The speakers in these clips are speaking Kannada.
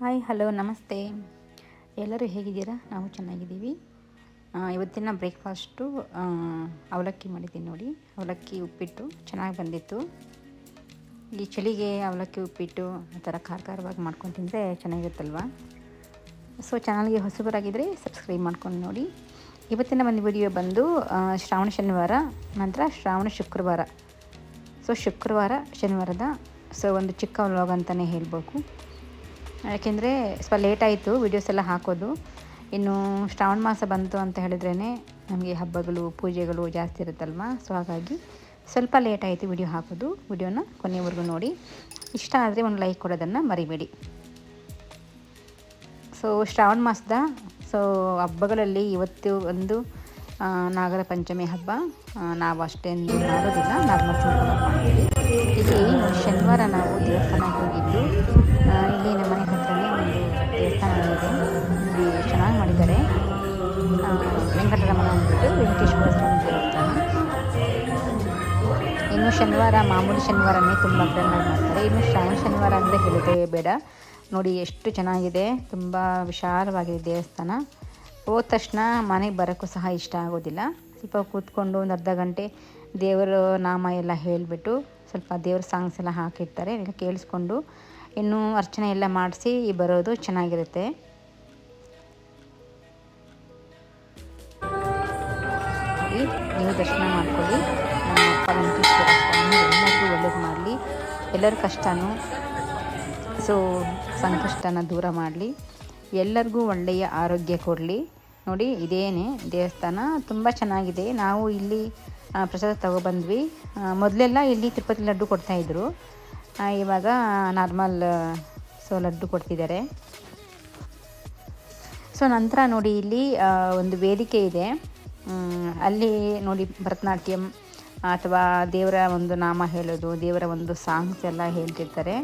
ಹಾಯ್, ಹಲೋ, ನಮಸ್ತೆ. ಎಲ್ಲರೂ ಹೇಗಿದ್ದೀರಾ? ನಾವು ಚೆನ್ನಾಗಿದ್ದೀವಿ. ಇವತ್ತಿನ ಬ್ರೇಕ್ಫಾಸ್ಟು ಅವಲಕ್ಕಿ ಮಾಡಿದ್ದೀನಿ ನೋಡಿ. ಅವಲಕ್ಕಿ ಉಪ್ಪಿಟ್ಟು ಚೆನ್ನಾಗಿ ಬಂದಿತ್ತು. ಈ ಚಳಿಗೆ ಅವಲಕ್ಕಿ ಉಪ್ಪಿಟ್ಟು ಆ ಥರ ಖಾರ ಖಾರವಾಗಿ ಮಾಡ್ಕೊಂಡು ತಿಂದರೆ ಚೆನ್ನಾಗಿರುತ್ತಲ್ವ? ಸೊ, ಚಾನಲ್ಗೆ ಹೊಸಬರಾಗಿದ್ದರೆ ಸಬ್ಸ್ಕ್ರೈಬ್ ಮಾಡ್ಕೊಂಡು ನೋಡಿ. ಇವತ್ತಿನ ಒಂದು ವಿಡಿಯೋ ಬಂದು ಶ್ರಾವಣ ಶನಿವಾರ, ನಂತರ ಶ್ರಾವಣ ಶುಕ್ರವಾರ. ಸೊ, ಶುಕ್ರವಾರ, ಶನಿವಾರದ, ಸೊ, ಒಂದು ಚಿಕ್ಕ ವ್ಲಾಗ್ ಅಂತಲೇ ಹೇಳ್ಬೇಕು. ಯಾಕೆಂದರೆ ಸ್ವಲ್ಪ ಲೇಟ್ ಆಯಿತು ವಿಡಿಯೋಸ್ ಎಲ್ಲ ಹಾಕೋದು. ಇನ್ನು ಶ್ರಾವಣ ಮಾಸ ಬಂತು ಅಂತ ಹೇಳಿದ್ರೇ ನಮಗೆ ಹಬ್ಬಗಳು, ಪೂಜೆಗಳು ಜಾಸ್ತಿ ಇರುತ್ತಲ್ವ? ಸೊ ಹಾಗಾಗಿ ಸ್ವಲ್ಪ ಲೇಟ್ ಆಯಿತು ವಿಡಿಯೋ ಹಾಕೋದು. ವಿಡಿಯೋನ ಕೊನೆಯವರೆಗೂ ನೋಡಿ. ಇಷ್ಟ ಆದರೆ ಒಂದು ಲೈಕ್ ಕೊಡೋದನ್ನು ಮರಿಬೇಡಿ. ಸೊ ಶ್ರಾವಣ ಮಾಸದ ಸೊ ಹಬ್ಬಗಳಲ್ಲಿ ಇವತ್ತು ಒಂದು ನಾಗರ ಪಂಚಮಿ ಹಬ್ಬ. ನಾವು ಅಷ್ಟೇನು ಮಾಡೋದಿಲ್ಲ ನಾರ್ಮಲ್ ಮಾಡ್ತೀವಿ. ಇಲ್ಲಿ ಶನಿವಾರ ನಾವು ದೇವಸ್ಥಾನಕ್ಕೆ ಹೋಗಿದ್ದು. ಇಲ್ಲಿ ನಮ್ಮ ಇನ್ನು ಶನಿವಾರ, ಮಾಮೂಲಿ ಶನಿವಾರನೇ ತುಂಬ ಗ್ರ್ಯಾಂಡಾಗಿ ಮಾಡ್ತಾರೆ. ಇನ್ನು ಶ್ರಾವಣ ಶನಿವಾರ ಅಂದರೆ ಹೇಳಿದೆ ಬೇಡ. ನೋಡಿ, ಎಷ್ಟು ಚೆನ್ನಾಗಿದೆ. ತುಂಬ ವಿಶಾಲವಾಗಿದೆ ದೇವಸ್ಥಾನ. ಹೋದ ತಕ್ಷಣ ಮನೆಗೆ ಬರೋಕ್ಕೂ ಸಹ ಇಷ್ಟ ಆಗೋದಿಲ್ಲ. ಸ್ವಲ್ಪ ಕೂತ್ಕೊಂಡು ಒಂದು ಅರ್ಧ ಗಂಟೆ ದೇವರ ನಾಮ ಎಲ್ಲ ಹೇಳಿಬಿಟ್ಟು ಸ್ವಲ್ಪ ದೇವ್ರ ಸಾಂಗ್ಸ್ ಎಲ್ಲ ಹಾಕಿರ್ತಾರೆ. ಎಲ್ಲ ಕೇಳಿಸ್ಕೊಂಡು ಇನ್ನೂ ಅರ್ಚನೆ ಎಲ್ಲ ಮಾಡಿಸಿ ಬರೋದು ಚೆನ್ನಾಗಿರುತ್ತೆ. ಮಾಡಿ, ನೀವು ದರ್ಶನ ಮಾಡ್ಕೊಳ್ಳಿ. ನಮ್ಮ ಅಪ್ಪ ವೆಂಕಟೇಶ್ವರ ಎಲ್ಲರಿಗೂ ಒಳ್ಳೇದು ಮಾಡಲಿ. ಎಲ್ಲರ ಕಷ್ಟನೂ, ಸೊ, ಸಂಕಷ್ಟನ ದೂರ ಮಾಡಲಿ. ಎಲ್ಲರಿಗೂ ಒಳ್ಳೆಯ ಆರೋಗ್ಯ ಕೊಡಲಿ. ನೋಡಿ, ಇದೇನೆ ದೇವಸ್ಥಾನ. ತುಂಬ ಚೆನ್ನಾಗಿದೆ. ನಾವು ಇಲ್ಲಿ ಪ್ರಸಾದ ತಗೊಬಂದ್ವಿ ಮೊದಲೆಲ್ಲ ಇಲ್ಲಿ ತಿರುಪತಿ ಲಡ್ಡು ಕೊಡ್ತಾಯಿದ್ರು ಇವಾಗ ನಾರ್ಮಲ್, ಸೊ, ಲಡ್ಡು ಕೊಡ್ತಿದ್ದಾರೆ. ಸೊ, ನಂತರ ನೋಡಿ, ಇಲ್ಲಿ ಒಂದು ವೇದಿಕೆ ಇದೆ. ಅಲ್ಲಿ ನೋಡಿ ಭರತನಾಟ್ಯಂ ಅಥವಾ ದೇವರ ಒಂದು ನಾಮ ಹೇಳೋದು, ದೇವರ ಒಂದು ಸಾಂಗ್ಸ್ ಎಲ್ಲ ಹೇಳ್ತಿರ್ತಾರೆ.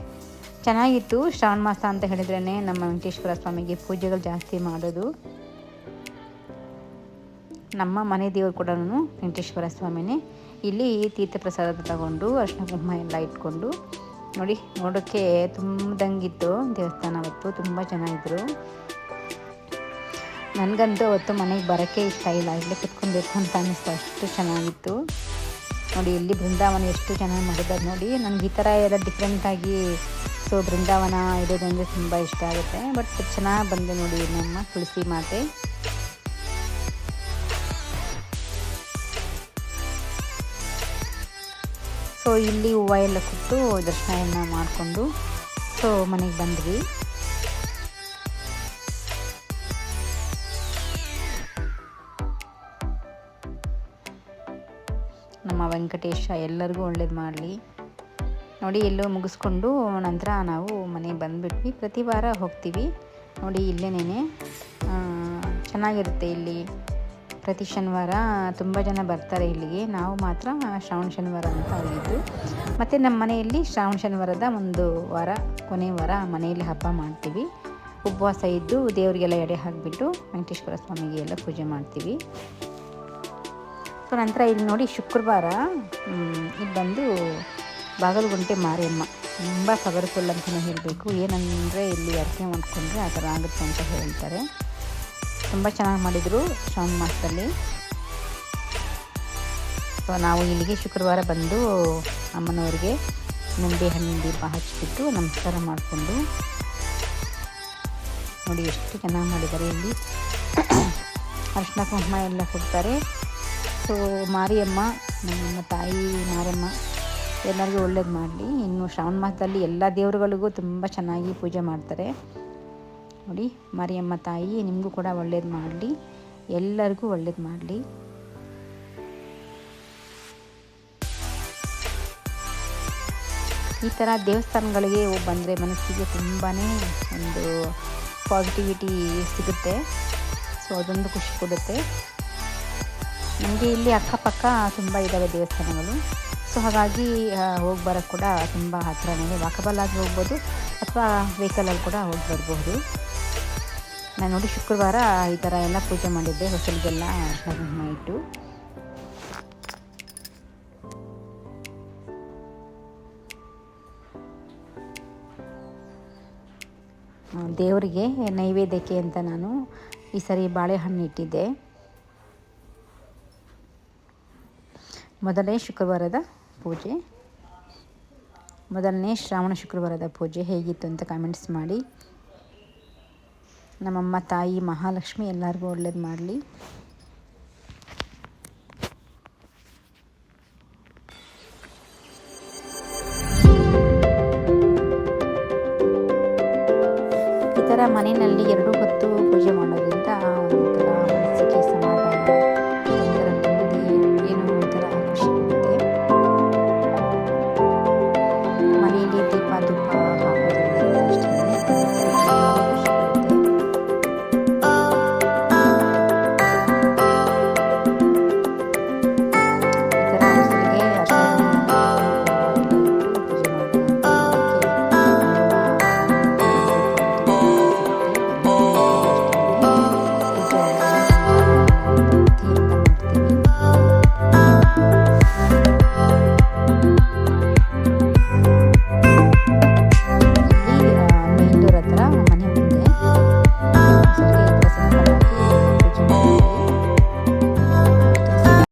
ಚೆನ್ನಾಗಿತ್ತು ಶ್ರಾವಣ ಮಾಸ ಅಂತ ಹೇಳಿದ್ರೇ ನಮ್ಮ ವೆಂಕಟೇಶ್ವರ ಸ್ವಾಮಿಗೆ ಪೂಜೆಗಳು ಜಾಸ್ತಿ ಮಾಡೋದು. ನಮ್ಮ ಮನೆ ದೇವರು ಕೂಡ ವೆಂಕಟೇಶ್ವರ ಸ್ವಾಮಿನೇ. ಇಲ್ಲಿ ತೀರ್ಥ ಪ್ರಸಾದ ತಗೊಂಡು, ಅರ್ಶಿನ ಕುಂಕುಮ ಎಲ್ಲ ಇಟ್ಕೊಂಡು, ನೋಡಿ ನೋಡೋಕ್ಕೆ ತುಂಬದಂಗಿತ್ತು ದೇವಸ್ಥಾನ ಅವತ್ತು, ತುಂಬ ಚೆನ್ನಾಗಿದ್ರು. ನನಗಂತೂ ಅವತ್ತು ಮನೆಗೆ ಬರೋಕ್ಕೆ ಇಷ್ಟ ಇಲ್ಲ. ಇಲ್ಲಿ ಕುತ್ಕೊಬೇಕು ಅಂತ ಅನ್ನಿಸ್ತು ಅಷ್ಟು ಚೆನ್ನಾಗಿತ್ತು. ನೋಡಿ, ಇಲ್ಲಿ ಬೃಂದಾವನ ಎಷ್ಟು ಚೆನ್ನಾಗಿ ಮಾಡಿದ್ದಾರೆ ನೋಡಿ. ನನಗೆ ಈ ಥರ ಎಲ್ಲ ಡಿಫ್ರೆಂಟಾಗಿ ಸೊ, ಬೃಂದಾವನ ಇರೋದಂದರೆ ತುಂಬ ಇಷ್ಟ ಆಗುತ್ತೆ. ಬಟ್ ಚೆನ್ನಾಗಿ ಬಂದೆ ನೋಡಿ ನಮ್ಮ ತುಳಸಿ ಮಾತೆ. ಸೊ ಇಲ್ಲಿ ಹೂವು ಎಲ್ಲ ಕೊಟ್ಟು ದರ್ಶನ ಎಲ್ಲ ಮಾಡಿಕೊಂಡು ಸೊ ಮನೆಗೆ ಬಂದ್ವಿ. ನಮ್ಮ ವೆಂಕಟೇಶ ಎಲ್ಲರಿಗೂ ಒಳ್ಳೇದು ಮಾಡಲಿ. ನೋಡಿ, ಎಲ್ಲೋ ಮುಗಿಸ್ಕೊಂಡು ನಂತರ ನಾವು ಮನೆಗೆ ಬಂದುಬಿಟ್ವಿ. ಪ್ರತಿ ವಾರ ಹೋಗ್ತೀವಿ. ನೋಡಿ ಇಲ್ಲೇನೇ ಚೆನ್ನಾಗಿರುತ್ತೆ ಇಲ್ಲಿ. ಪ್ರತಿ ಶನಿವಾರ ತುಂಬ ಜನ ಬರ್ತಾರೆ ಇಲ್ಲಿಗೆ. ನಾವು ಮಾತ್ರ ಶ್ರಾವಣ ಶನಿವಾರ ಅಂತ ಹೋಗಿದ್ದು. ಮತ್ತು ನಮ್ಮ ಮನೆಯಲ್ಲಿ ಶ್ರಾವಣ ಶನಿವಾರದ ಒಂದು ವಾರ, ಕೊನೆ ವಾರ ಮನೆಯಲ್ಲಿ ಹಬ್ಬ ಮಾಡ್ತೀವಿ. ಉಪವಾಸ ಇದ್ದು ದೇವರಿಗೆಲ್ಲ ಎಡೆ ಹಾಕಿಬಿಟ್ಟು ವೆಂಕಟೇಶ್ವರ ಸ್ವಾಮಿಗೆ ಎಲ್ಲ ಪೂಜೆ ಮಾಡ್ತೀವಿ. ಸೊ ನಂತರ ಇಲ್ಲಿ ನೋಡಿ ಶುಕ್ರವಾರ ಇಲ್ಲಿ ಬಂದು ಬಾಗಲಗುಂಟೆ ಮಾರಿಯಮ್ಮ. ತುಂಬ ಪವರ್ಫುಲ್ ಅಂತಲೇ ಹೇಳಬೇಕು. ಏನಂದರೆ ಇಲ್ಲಿ ಅರ್ಚನೆ ಮಾಡ್ಕೊಂಡ್ರೆ ಆ ಥರ ಆಗುತ್ತೆ ಅಂತ ಹೇಳ್ತಾರೆ. ತುಂಬ ಚೆನ್ನಾಗಿ ಮಾಡಿದರು ಶ್ರಾವಣ ಮಾಸದಲ್ಲಿ. ಸೊ ನಾವು ಇಲ್ಲಿಗೆ ಶುಕ್ರವಾರ ಬಂದು ಅಮ್ಮನವರಿಗೆ ನಿಂಬೆ ಹಣ್ಣಿನ ದೀಪ ಹಚ್ಚಿಬಿಟ್ಟು ನಮಸ್ಕಾರ ಮಾಡಿಕೊಂಡು ನೋಡಿ ಎಷ್ಟು ಚೆನ್ನಾಗಿ ಮಾಡಿದ್ದಾರೆ. ಇಲ್ಲಿ ಅರ್ಶಿನ ಕುಂಕುಮ ಎಲ್ಲ ಕೊಡ್ತಾರೆ. ಸೊ, ಮಾರಿಯಮ್ಮ, ನಮ್ಮ ತಾಯಿ ಮಾರಿಯಮ್ಮ, ಎಲ್ಲರಿಗೂ ಒಳ್ಳೇದು ಮಾಡಲಿ. ಇನ್ನು ಶ್ರಾವಣ ಮಾಸದಲ್ಲಿ ಎಲ್ಲ ದೇವರುಗಳಿಗೂ ತುಂಬ ಚೆನ್ನಾಗಿ ಪೂಜೆ ಮಾಡ್ತಾರೆ. ನೋಡಿ, ಮಾರಿಯಮ್ಮ ತಾಯಿ, ನಿಮಗೂ ಕೂಡ ಒಳ್ಳೇದು ಮಾಡಲಿ. ಎಲ್ಲರಿಗೂ ಒಳ್ಳೇದು ಮಾಡಲಿ. ಈ ಥರ ದೇವಸ್ಥಾನಗಳಿಗೆ ಬಂದರೆ ಮನಸ್ಸಿಗೆ ತುಂಬಾ ಒಂದು ಪಾಸಿಟಿವಿಟಿ ಸಿಗುತ್ತೆ. ಸೊ, ಅದೊಂದು ಖುಷಿ ಕೊಡುತ್ತೆ. ನಮಗೆ ಇಲ್ಲಿ ಅಕ್ಕಪಕ್ಕ ತುಂಬ ಇದ್ದಾವೆ ದೇವಸ್ಥಾನಗಳು. ಸೊ ಹಾಗಾಗಿ ಹೋಗಿ ಬರೋಕ್ಕೆ ಕೂಡ ತುಂಬ ಹತ್ತಿರನೇ ವಾಕಬಲ್ ಆಗಿ ಹೋಗ್ಬೋದು ಅಥವಾ ವೆಹಿಕಲಲ್ಲಿ ಕೂಡ ಹೋಗಿ ಬರ್ಬೋದು. ನಾನು ನೋಡಿ ಶುಕ್ರವಾರ ಈ ಥರ ಎಲ್ಲ ಪೂಜೆ ಮಾಡಿದ್ದೆ, ಹೊಸಲಿಗೆಲ್ಲ ಇಟ್ಟು ದೇವರಿಗೆ ನೈವೇದ್ಯಕ್ಕೆ ಅಂತ ನಾನು ಈ ಸರಿ ಬಾಳೆಹಣ್ಣು ಇಟ್ಟಿದ್ದೆ. ಮೊದಲನೇ ಶುಕ್ರವಾರದ ಪೂಜೆ. ಮೊದಲನೇ ಶ್ರಾವಣ ಶುಕ್ರವಾರದ ಪೂಜೆ ಹೇಗಿತ್ತು ಅಂತ ಕಾಮೆಂಟ್ಸ್ ಮಾಡಿ. ನಮ್ಮಮ್ಮ, ತಾಯಿ, ಮಹಾಲಕ್ಷ್ಮಿ ಎಲ್ಲರಿಗೂ ಒಳ್ಳೇದು ಮಾಡಲಿ. ಇತರ ಮನೆಯಲ್ಲಿ ಎರಡು